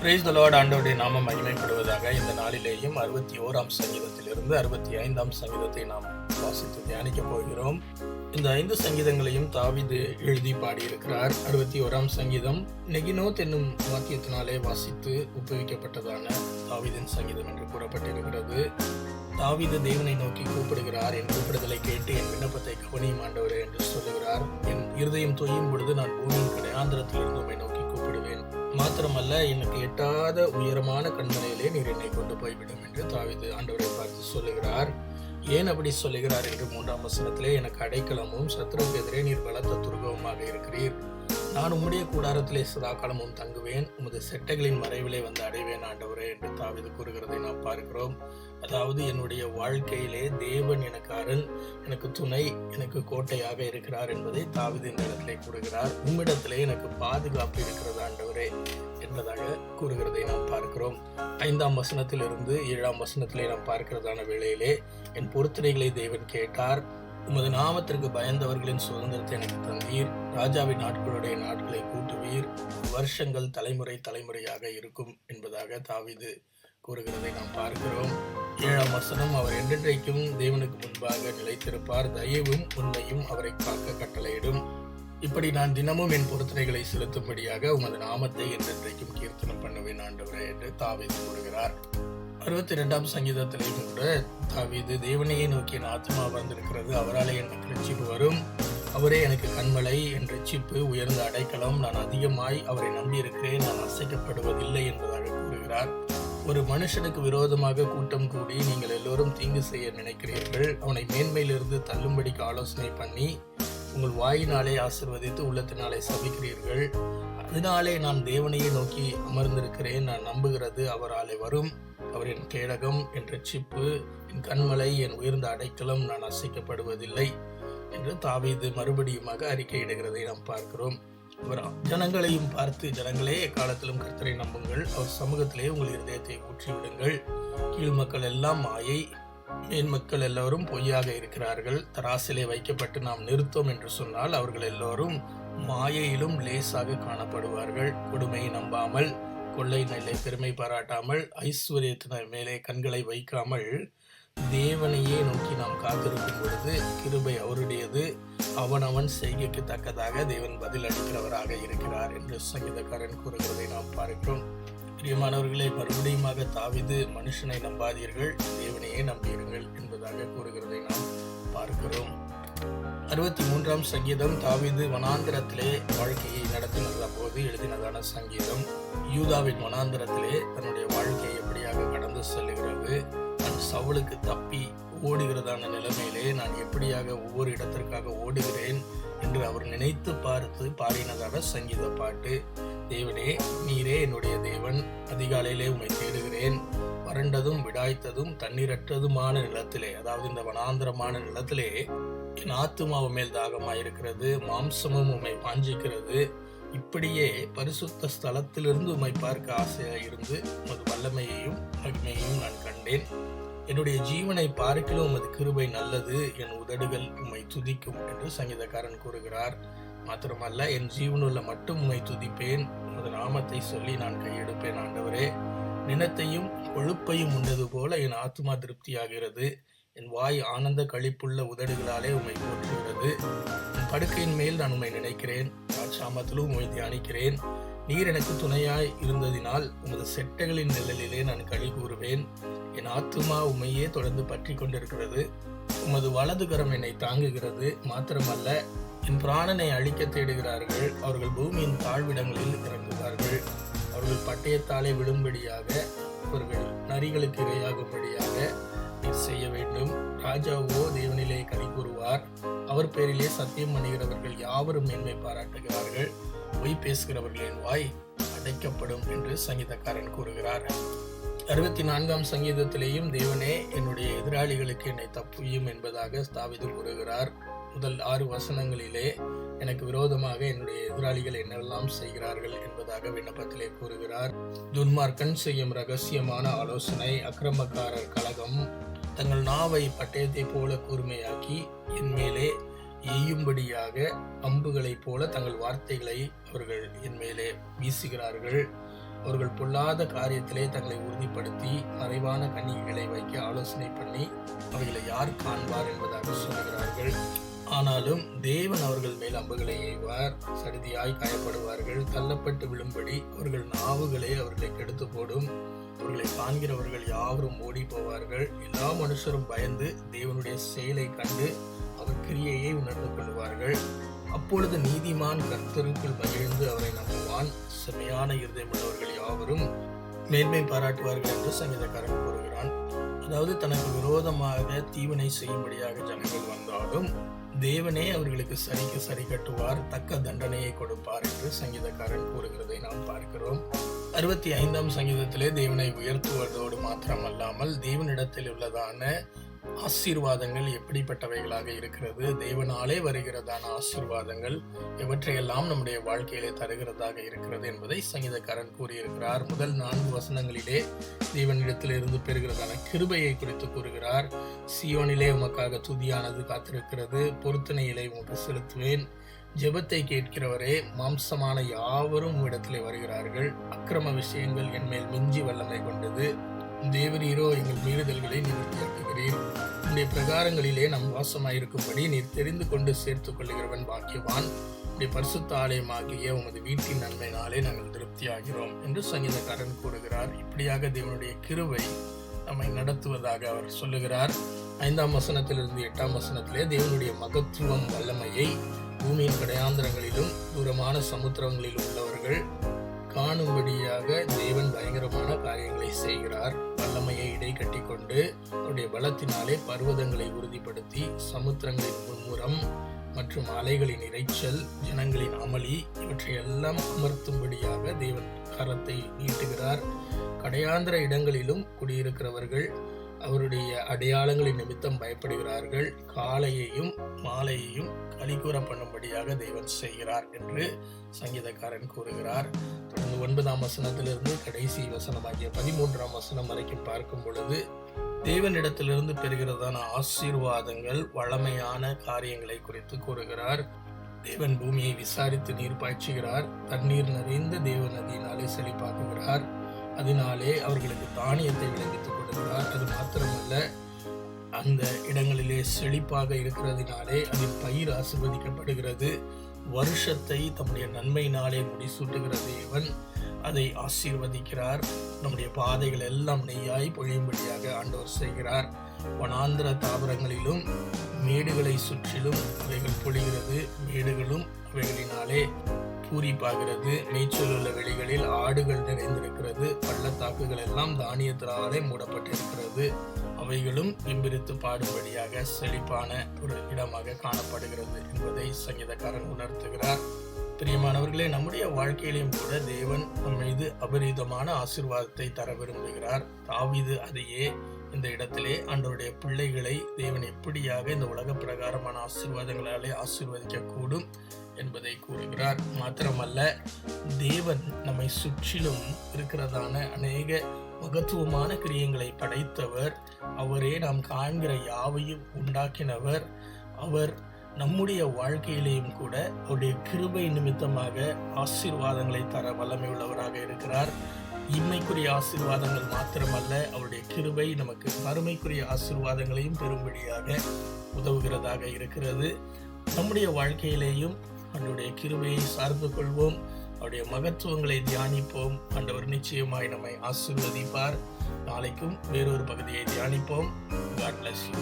Praise the ஆண்டோடைய நாம மகிமைப்படுவதாக இந்த நாளிலேயும் அறுபத்தி ஓராம் சங்கீதத்திலிருந்து அறுபத்தி ஐந்தாம் சங்கீதத்தை நாம் வாசித்து தியானிக்கப் போகிறோம். இந்த ஐந்து சங்கீதங்களையும் தாவீது எழுதி பாடியிருக்கிறார். அறுபத்தி ஓராம் சங்கீதம் நெகினோத் என்னும் வாக்கியத்தினாலே வாசித்து ஒப்புவிக்கப்பட்டதான தாவிதின் சங்கீதம் என்று கூறப்பட்டிருக்கிறது. தாவீது தேவனை நோக்கி கூப்பிடுகிறார். என் கூப்பிடுதலை கேட்டு என் விண்ணப்பத்தை கவனியும் ஆண்டவரே என்று சொல்லுகிறார். என் இருதயம் தொய்யும் பொழுது நான் பூமியின் கடையாந்திரத்திலிருந்து உண்மை நோக்கி கூப்பிடுவேன். மாத்திரமல்ல எனக்கு எட்டாத உயரமான கண்மலையிலே நீர் என்னை கொண்டு போய்விடும் என்று தாவிது ஆண்டவரை பார்த்து சொல்லுகிறார். ஏன் அப்படி சொல்லுகிறார்? என்று மூன்றாம் வசனத்திலே எனக்கு அடைக்கலமும் சத்ருக்கெதிரே எதிரே நீர் பலத்த துருகவுமாக இருக்கிறீர். நான் உம்முடைய கூடாரத்திலே சதாகாலமும் தங்குவேன். உமது செட்டைகளின் மறைவிலே வந்து அடைவேன் ஆண்டவரே என்று தாவிது கூறுகிறதை நாம் பார்க்கிறோம். அதாவது என்னுடைய வாழ்க்கையிலே தேவன் எனக்கு அருள் எனக்கு துணை எனக்கு கோட்டையாக இருக்கிறார் என்பதை தாவிது இந்த இடத்திலே கூறுகிறார். உம்மிடத்திலே எனக்கு பாதுகாப்பு இருக்கிறது ஆண்டவரே என்பதாக கூறுகிறதை நாம் பார்க்கிறோம். ஐந்தாம் வசனத்திலிருந்து ஏழாம் வசனத்திலே நாம் பார்க்கிறதான வேளையிலே என் பொருத்தனைகளை தேவன் கேட்டார். உமது நாமத்திற்கு பயந்தவர்களின் சுதந்திரத்தை எனக்கு தந்தீர். ராஜாவின் நாட்களுடைய நாட்களை கூட்டுவீர். வருஷங்கள் தலைமுறை தலைமுறையாக இருக்கும் என்பதாக தாவிது கூறுகிறதை நாம் பார்க்கிறோம். ஏழாம் வசனம் அவர் என்றென்றைக்கும் தேவனுக்கு முன்பாக நிலைத்திருப்பார். தயவும் உண்மையும் அவரை காக்க கட்டளையிடும். இப்படி நான் தினமும் என் பொருத்தனைகளை செலுத்தும்படியாக உமது நாமத்தை என்றென்றைக்கும் கீர்த்தனம் பண்ணுவேன் ஆண்டவரே என்று தாவிது கூறுகிறார். அறுபத்தி ரெண்டாம் சங்கீதத்திலேயும் கூட தாவீது தேவனையே நோக்கி என் ஆத்மா வந்திருக்கிறது. அவராலே எனக்கு ரட்சிப்பு வரும். அவரே எனக்கு கண்மலை. என் ரட்சிப்பு உயர்ந்த அடைக்கலம். நான் அதிகமாய் அவரை நம்பியிருக்கிறேன். நான் அசைக்கப்படுவதில்லை என்பதாக கூறுகிறார். ஒரு மனுஷனுக்கு விரோதமாக கூட்டம் கூடி நீங்கள் எல்லோரும் தீங்கு செய்ய நினைக்கிறீர்கள். அவனை மேன்மையிலிருந்து தள்ளும்படிக்கு ஆலோசனை பண்ணி உங்கள் வாயினாலே ஆசிர்வதித்து உள்ளத்தினாலே சபிக்கிறீர்கள். அதனாலே நான் தேவனையே நோக்கி அமர்ந்திருக்கிறேன். நான் நம்புகிறது அவராலே வரும். அவர் என் கேடகம் என் ரட்சிப்பு என் கண்மலை என் உயர்ந்த அடைக்கலம் நான் அசைக்கப்படுவதில்லை என்று தாவீது மறுபடியுமாக அறிக்கையிடுகிறதை நாம் பார்க்கிறோம். அவர் ஜனங்களையும் பார்த்து ஜனங்களே எக்காலத்திலும் கர்த்தரை நம்புங்கள். அவர் சமூகத்திலே உங்கள் இருதயத்தை ஊற்றிவிடுங்கள். கீழ் மக்கள் எல்லாம் மாயை மேன் மக்கள் எல்லோரும் பொய்யாக இருக்கிறார்கள். தராசிலே வைக்கப்பட்டு நாம் நிறுத்தோம் என்று சொன்னால் அவர்கள் எல்லோரும் மாயையிலும் லேசாக காணப்படுவார்கள். கொடுமையை நம்பாமல் கொள்ளை நெல்லை பெருமை பாராட்டாமல் ஐஸ்வர்யத்தினர் மேலே கண்களை வைக்காமல் தேவனையே நோக்கி நாம் காத்திருக்கும் பொழுது கிருபை அவருடையது. அவனவன் செய்கைக்கு தக்கதாக தேவன் பதில் அளிக்கிறவராக இருக்கிறார் என்று சங்கீதக்காரன் கூறுகிறதை நாம் பார்க்கிறோம். பிரியமானவர்களை மறுபடியுமாக தாவிது மனுஷனை நம்பாதீர்கள் தேவனையே நம்பியிருங்கள் என்பதாக கூறுகிறதை நாம் பார்க்கிறோம். அறுபத்தி மூன்றாம் சங்கீதம் தாவிது வனாந்திரத்திலே வாழ்க்கையை நடத்தினத போது எழுதினதான சங்கீதம். யூதாவின் வனாந்திரத்திலே தன்னுடைய வாழ்க்கையை எப்படியாக கடந்து செல்லுகிறது நான் சவுளுக்கு தப்பி ஓடுகிறதான நிலைமையிலே நான் எப்படியாக ஒவ்வொரு இடத்திற்காக ஓடுகிறேன் என்று அவர் நினைத்து பார்த்து பாடினதான சங்கீத பாட்டு. தேவனே நீரே என்னுடைய தேவன் அதிகாலையிலே உண்மை தேடுகிறேன். வறண்டதும் விடாய்த்ததும் தண்ணீரற்றதுமான நிலத்திலே அதாவது இந்த வனாந்திரமான நிலத்திலே என் ஆத்துமா மேல் தாகமாயிருக்கிறது மாம்சமும் உம்மை வாஞ்சிக்கிறது இப்படியே பரிசுத்த ஸ்தலத்திலிருந்து உம்மை பார்க்க ஆசையாக இருந்து உமது வல்லமையையும் மகிமையையும் நான் கண்டேன். என்னுடைய ஜீவனை பார்க்கலும் உமது கிருபை நல்லது என் உதடுகள் உம்மை துதிக்கும் என்று சங்கீதக்காரன் கூறுகிறார். மாத்திரமல்ல என் ஜீவனுள்ள மட்டும் உம்மை துதிப்பேன் உமது நாமத்தை சொல்லி நான் கையெடுப்பேன் ஆண்டவரே. நினத்தையும் கொழுப்பையும் உண்டது போல என் ஆத்மா திருப்தியாகிறது. என் வாய் ஆனந்த கழிப்புள்ள உதடுகளாலே உம்மை போற்றுகிறது. என் படுக்கையின் மேல் நான் உம்மை நினைக்கிறேன். சாமத்திலும் உம்மை தியானிக்கிறேன். நீர் எனக்கு துணையாய் இருந்ததினால் உமது செட்டைகளின் நிழலிலே நான் களி கூறுவேன். என் ஆத்துமா உம்மையே தொடர்ந்து பற்றி கொண்டிருக்கிறது. உமது வலது கரம் என்னை தாங்குகிறது. மாத்திரமல்ல என் பிராணனை அழிக்க தேடுகிறார்கள். அவர்கள் பூமியின் தாழ்விடங்களில் இறங்குவார்கள். அவர்கள் பட்டயத்தாலே விழும்படியாக அவர்கள் நரிகளுக்கு இரையாகும்படியாக செய்ய வேண்டும். ராஜாவோ தேவனிலே கலி கூறுவார். அவர் பேரிலே சத்தியம் பண்ணுகிறவர்கள் யாவரும் மேன்மை பாராட்டுகிறார்கள். பொய் பேசுகிறவர்களின் வாய் அடைக்கப்படும் என்று சங்கீதக்காரன் கூறுகிறார். அறுபத்தி நான்காம் சங்கீதத்திலேயும் தேவனே என்னுடைய எதிராளிகளுக்கு என்னை தப்புயும் என்பதாக ஸ்தாபித்து கூறுகிறார். முதல் ஆறு வசனங்களிலே எனக்கு விரோதமாக என்னுடைய எதிராளிகள் என்னெல்லாம் செய்கிறார்கள் என்பதாக விண்ணப்பத்திலே கூறுகிறார். துன்மார்க்கன் செய்யும் ரகசியமான ஆலோசனை அக்கிரமக்காரர் கழகம் தங்கள் நாவை பட்டயத்தை போல கூர்மையாக்கி என் மேலே எய்யும்படியாக அம்புகளைப் போல தங்கள் வார்த்தைகளை அவர்கள் என் மேலே வீசுகிறார்கள். அவர்கள் பொல்லாத காரியத்திலே தங்களை உறுதிப்படுத்தி மறைவான கண்ணிகளை வைக்க ஆலோசனை பண்ணி அவைகளை யார் காண்பார் என்பதாக சொல்கிறார்கள் ஆனாலும் தேவன் அவர்கள் மேல் அம்புகளை எய்வார் சடுதியாய் காயப்படுவார்கள் தள்ளப்பட்டு விழும்படி அவர்கள் நாவுகளே அவர்களை கெடுத்து போடும் அவர்களை காண்கிறவர்கள் யாவரும் ஓடி போவார்கள். எல்லா மனுஷரும் பயந்து தேவனுடைய செயலை கண்டு அவர் கிரியையை உணர்ந்து கொள்வார்கள். அப்பொழுது நீதிமான் கர்த்தருக்குள் மகிழ்ந்து அவரை நம்புவான். செம்மையான இருதயமுள்ளவர்கள் யாவரும் மேன்மை பாராட்டுவார்கள் என்று சங்கீதக்காரன் கூறுகிறான். அதாவது தனக்கு விரோதமாக தீவனை செய்யும்படியாக ஜனங்கள் வந்தாலும் தேவனே அவர்களுக்கு சரிக்கு சரி கட்டுவார் தக்க தண்டனையை கொடுப்பார் என்று சங்கீதக்காரன் கூறுகிறதை நாம் பார்க்கிறோம். அறுபத்தி ஐந்தாம் சங்கீதத்திலே தேவனை உயர்த்துவதோடு மாத்திரமல்லாமல் தேவனிடத்தில் உள்ளதான ஆசீர்வாதங்கள் எப்படிப்பட்டவைகளாக இருக்கிறது? தேவனாலே வருகிறதான ஆசீர்வாதங்கள் இவற்றையெல்லாம் நம்முடைய வாழ்க்கையிலே தருகிறதாக இருக்கிறது என்பதை சங்கீதக்காரன் கூறியிருக்கிறார். முதல் நான்கு வசனங்களிலே தெய்வனிடத்திலிருந்து பெறுகிறதான கிருபையை குறித்து கூறுகிறார். சியோனிலே உமக்காக துதியானது காத்திருக்கிறது. பொருத்தனையிலே உமக்கு செலுத்துவேன். ஜெபத்தை கேட்கிறவரே மாம்சமான யாவரும் உம்மிடத்திலே வருகிறார்கள். அக்கிரம விஷயங்கள் என்மேல் மிஞ்சி வல்லமை கொண்டது. தேவரீரோ எங்கள் மீறுதல்களை நிவர்த்தியாக்குகிறீர் உடைய பிரகாரங்களிலே நம் வாசமாயிருக்கும்படி நீர் தெரிந்து கொண்டு சேர்த்துக் கொள்ளுகிறவன் பாக்கியவான். உடைய பரிசுத்த ஆலயமாகிய உமது வீட்டின் நன்மையினாலே நாங்கள் திருப்தியாகிறோம் என்று சங்கீதக்காரன் கூறுகிறார். இப்படியாக தேவனுடைய கிருவை நம்மை நடத்துவதாக அவர் சொல்லுகிறார். ஐந்தாம் வசனத்திலிருந்து எட்டாம் வசனத்திலே தேவனுடைய மகத்துவம் வல்லமையை பூமியின் கடையாந்திரங்களிலும் தூரமான சமுத்திரங்களிலும் உள்ளவர்கள் காணும்படியாக தேவன் பயங்கரமான காரியங்களை செய்கிறார். வல்லமையை இடை கட்டி கொண்டு அவருடைய பலத்தினாலே பர்வதங்களை உறுதிப்படுத்தி சமுத்திரங்களின் முன்முறம் மற்றும் அலைகளின் இறைச்சல் ஜனங்களின் அமளி இவற்றையெல்லாம் அமர்த்தும்படியாக தேவன் கரத்தை நீட்டுகிறார். கடையாந்திர இடங்களிலும் குடியிருக்கிறவர்கள் அவருடைய அடையாளங்களின் நிமித்தம் பயப்படுகிறார்கள். காலையையும் மாலையையும் கலிகூற பண்ணும்படியாக தேவன் செய்கிறார் என்று சங்கீதக்காரன் கூறுகிறார். தொடர்ந்து ஒன்பதாம் வசனத்திலிருந்து கடைசி வசனமாகிய பதிமூன்றாம் வசனம் வரைக்கும் பார்க்கும் பொழுது தேவனிடத்திலிருந்து பெறுகிறதான ஆசீர்வாதங்கள் வளமையான காரியங்களை குறித்து கூறுகிறார். தேவன் பூமியை விசாரித்து நீர் பாய்ச்சுகிறார். தண்ணீர் நிறைந்த தேவ நதியினாலே செழிப்பாக்குகிறார். அதனாலே அவர்களுக்கு தானியத்தை விளைவித்துக் கொண்டிருந்தார் அது மாத்திரமல்ல அந்த இடங்களிலே செழிப்பாக இருக்கிறதுனாலே அதில் பயிர் ஆசிர்வதிக்கப்படுகிறது. வருஷத்தை தம்முடைய நன்மையினாலே முடிசூட்டுகிறது தேவன் அதை ஆசீர்வதிக்கிறார். நம்முடைய பாதைகள் எல்லாம் நெய்யாய் பொழியும்படியாக ஆண்டவர் செய்கிறார். வனாந்திர தாவரங்களிலும் மேடுகளை சுற்றிலும் அவைகள் பொழிகிறது. மேடுகளும் அவைகளினாலே பூரிப்பாகிறது. மேய்ச்சல் உள்ள வெளிகளில் ஆடுகள் நிறைந்திருக்கிறது. பள்ளத்தாக்குகள் எல்லாம் தானியத்தினாலே மூடப்பட்டிருக்கிறது. அவைகளும் இம்பிரித்து பாடும்படியாக செழிப்பான ஒரு இடமாக காணப்படுகிறது என்பதை சங்கீதக்காரன் உணர்த்துகிறார். பிரியமானவர்களே நம்முடைய வாழ்க்கையிலும் கூட தேவன் நம் மீது அபரீதமான ஆசிர்வாதத்தை தர விரும்புகிறார். தாவிது அதையே இந்த இடத்திலே அன்றைய பிள்ளைகளை தேவன் எப்படியாக இந்த உலக பிரகாரமான ஆசீர்வாதங்களாலே ஆசீர்வதிக்க கூடும் என்பதை கூறுகிறார். மாத்திரமல்ல தேவன் நம்மை சுற்றிலும் இருக்கிறதான அநேக மகத்துவமான கிரியங்களை படைத்தவர். அவரே நாம் காண்கிற யாவையும் உண்டாக்கினவர். அவர் நம்முடைய வாழ்க்கையிலேயும் கூட அவருடைய கிருபை நிமித்தமாக ஆசீர்வாதங்களை தர வல்லமை உள்ளவராக இருக்கிறார். இம்மைக்குரிய ஆசீர்வாதங்கள் மாத்திரமல்ல அவருடைய கிருபை நமக்கு மறுமைக்குரிய ஆசீர்வாதங்களையும் பெறும்படியாக உதவுகிறதாக இருக்கிறது. நம்முடைய வாழ்க்கையிலேயும் அவருடைய கிருபையை சார்ந்து கொள்வோம். அவருடைய மகத்துவங்களை தியானிப்போம். ஆண்டவர் நிச்சயமாய் நம்மை ஆசீர்வதிப்பார். நாளைக்கும் வேறொரு பகுதியை தியானிப்போம். God bless you